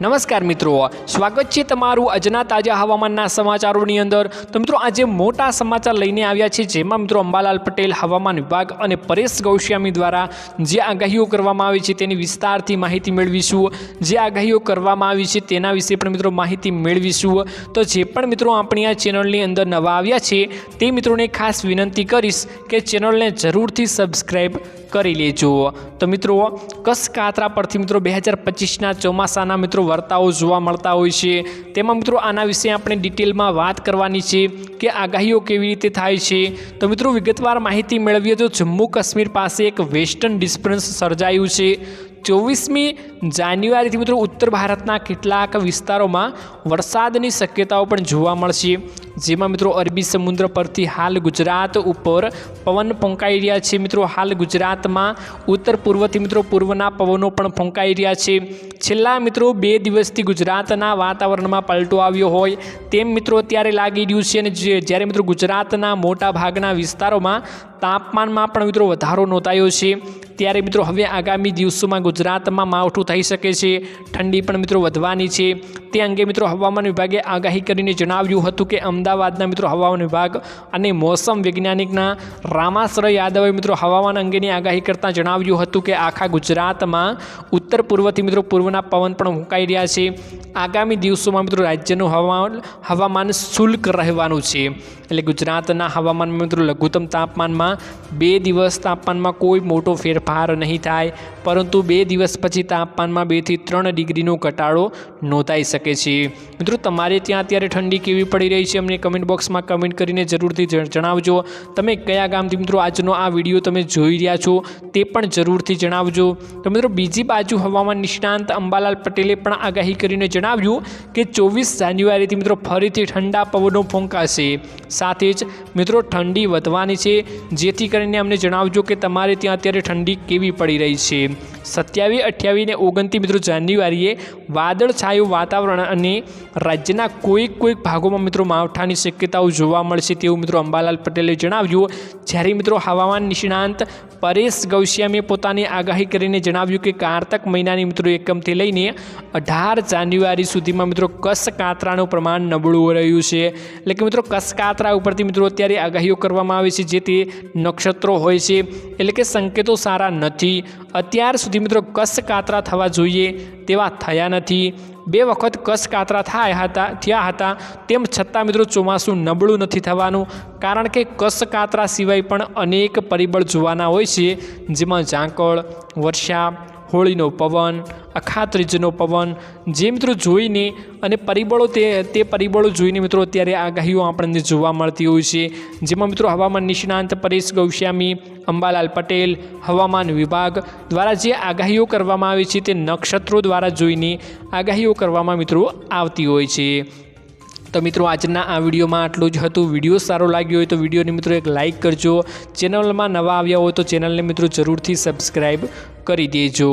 નમસ્કાર મિત્રો. સ્વાગત છે તમારું આજના તાજા હવામાનના સમાચારોની અંદર. તો મિત્રો, આજે મોટા સમાચાર લઈને આવ્યા છે, જેમાં મિત્રો અંબાલાલ પટેલ હવામાન વિભાગ અને પરેશ ગૌસ્વામી દ્વારા જે આગાહીઓ કરવામાં આવી છે તેની વિસ્તારથી માહિતી મેળવીશું. જે આગાહીઓ કરવામાં આવી છે તેના વિશે પણ મિત્રો માહિતી મેળવીશું. તો જે પણ મિત્રો આપણી આ ચેનલની અંદર નવા આવ્યા છે, તે મિત્રોને ખાસ વિનંતી કરીશ કે ચેનલને જરૂરથી સબસ્ક્રાઈબ કરી લેજો. તો મિત્રો કસ કાતરા પરથી મિત્રો બે હજાર પચીસના ચોમાસાના મિત્રો વર્તાઓ જોવા મળતા હોય છે. તેમાં મિત્રો આના વિશે આપણે ડિટેલમાં વાત કરવાની છે કે આગાહીઓ કેવી રીતે થાય છે. તો મિત્રો વિગતવાર માહિતી મેળવીએ તો જમ્મુ કાશ્મીર પાસે એક વેસ્ટર્ન ડિસ્ટર્બન્સ સર્જાયું છે. ચોવીસમી જાન્યુઆરીથી મિત્રો ઉત્તર ભારતના કેટલાક વિસ્તારોમાં વરસાદની શક્યતાઓ પણ જોવા મળશે. જેમાં મિત્રો અરબી સમુદ્ર પરથી હાલ ગુજરાત ઉપર પવન ફૂંકાઈ રહ્યા છે. મિત્રો, હાલ ગુજરાતમાં ઉત્તર પૂર્વથી મિત્રો પૂર્વના પવનો પણ ફૂંકાઈ રહ્યા છે. છેલ્લા મિત્રો બે દિવસથી ગુજરાતના વાતાવરણમાં પલટો આવ્યો હોય તેમ મિત્રો અત્યારે લાગી રહ્યું છે અને જ્યારે મિત્રો ગુજરાતના મોટા ભાગના વિસ્તારોમાં તાપમાનમાં પણ મિત્રો વધારો નોંધાયો છે, ત્યારે મિત્રો હવે આગામી દિવસોમાં ગુજરાતમાં માવઠું થઈ શકે છે. ઠંડી પણ મિત્રો વધવાની છે. તે અંગે મિત્રો હવામાન વિભાગે આગાહી કરીને જણાવ્યું હતું કે અમદાવાદના મિત્રો હવામાન વિભાગ અને મોસમ વૈજ્ઞાનિકના રામાશ્રય યાદવે મિત્રો હવામાન અંગેની આગાહી કરતાં જણાવ્યું હતું કે આખા ગુજરાતમાં ઉત્તર પૂર્વથી મિત્રો પૂર્વના પવન પણ ફૂંકાઈ રહ્યા છે. આગામી દિવસોમાં મિત્રો રાજ્યનું હવામાન હવામાન શુલ્ક રહેવાનું છે. એટલે ગુજરાતના હવામાનમાં મિત્રો લઘુત્તમ તાપમાનમાં બે દિવસ તાપમાનમાં કોઈ મોટો ફેરફાર નહીં થાય, પરંતુ બે દિવસ પછી તાપમાનમાં બેથી ત્રણ ડિગ્રીનો ઘટાડો નોંધાઈ શકે છે. મિત્રો તમારે ત્યાં અત્યારે ઠંડી કેવી પડી રહી છે અમને કમેન્ટ બોક્સમાં કમેન્ટ કરીને જરૂરથી જણાવજો. તમે કયા ગામથી, મિત્રો, આજનો આ વીડિયો તમે જોઈ રહ્યા છો તે પણ જરૂરથી જણાવજો. તો મિત્રો, બીજી બાજુ હવામાન નિષ્ણાંત અંબાલાલ પટેલે પણ આગાહી કરીને જણાવ્યું કે ચોવીસ જાન્યુઆરીથી, મિત્રો, ફરીથી ઠંડા પવનો ફૂંકાશે. સાથે જ, મિત્રો, ઠંડી વધવાની છે. જેથી કરીને અમને જણાવજો કે તમારે ત્યાં અત્યારે ઠંડી કેવી પડી રહી છે. સત્યાવીસ, અઠ્યાવીસ ને ઓગણત્રીસ મિત્રો જાન્યુઆરીએ વાદળછાયું વાતાવરણ અને રાજ્યના કોઈક કોઈક ભાગોમાં મિત્રો માવઠાની શક્યતાઓ જોવા મળશે તેવું મિત્રો અંબાલાલ પટેલે જણાવ્યું. જ્યારે મિત્રો હવામાન નિષ્ણાંત પરેશ ગૌશ્યામે પોતાની આગાહી કરીને જણાવ્યું કે કારતક મહિનાની મિત્રો એકમથી લઈને અઢાર જાન્યુઆરી સુધીમાં મિત્રો કસકાતરાનું પ્રમાણ નબળું રહ્યું છે. એટલે કે મિત્રો કસકાતરા ઉપરથી મિત્રો અત્યારે આગાહીઓ કરવામાં આવે છે જે તે નક્ષત્રો હોય છે. એટલે કે સંકેતો સારા નથી. અત્યાર સુધી મિત્રો કસ કાતરા થવા જોઈએ તેવા થયા નથી. બે વખત કસ કાતરા થાય હતા, થયા હતા. તેમ છતાં મિત્રો ચોમાસું નબળું નથી થવાનું. કારણ કે કસ કાતરા સિવાય પણ અનેક પરિબળ જોવાના હોય છે. જેમાં ઝાંકળ, વર્ષા હોળીનો પવન, અખાત્રીજનો પવન, જે મિત્રો જોઈને અને પરિબળો તે તે પરિબળો જોઈને મિત્રો અત્યારે આગાહીઓ આપણને જોવા મળતી હોય છે. જેમાં મિત્રો હવામાન નિષ્ણાંત પરેશ ગૌસ્વામી, અંબાલાલ પટેલ, હવામાન વિભાગ દ્વારા જે આગાહીઓ કરવામાં આવે છે તે નક્ષત્રો દ્વારા જોઈને આગાહીઓ કરવામાં મિત્રો આવતી હોય છે. તો મિત્રો, આજના આ વિડીયોમાં આટલું જ હતું. વીડિયો સારો લાગ્યો હોય તો વિડીયોને મિત્રો એક લાઇક કરજો. ચેનલમાં નવા આવ્યા હોય તો ચેનલને મિત્રો જરૂરથી સબસ્ક્રાઈબ કરી દેજો.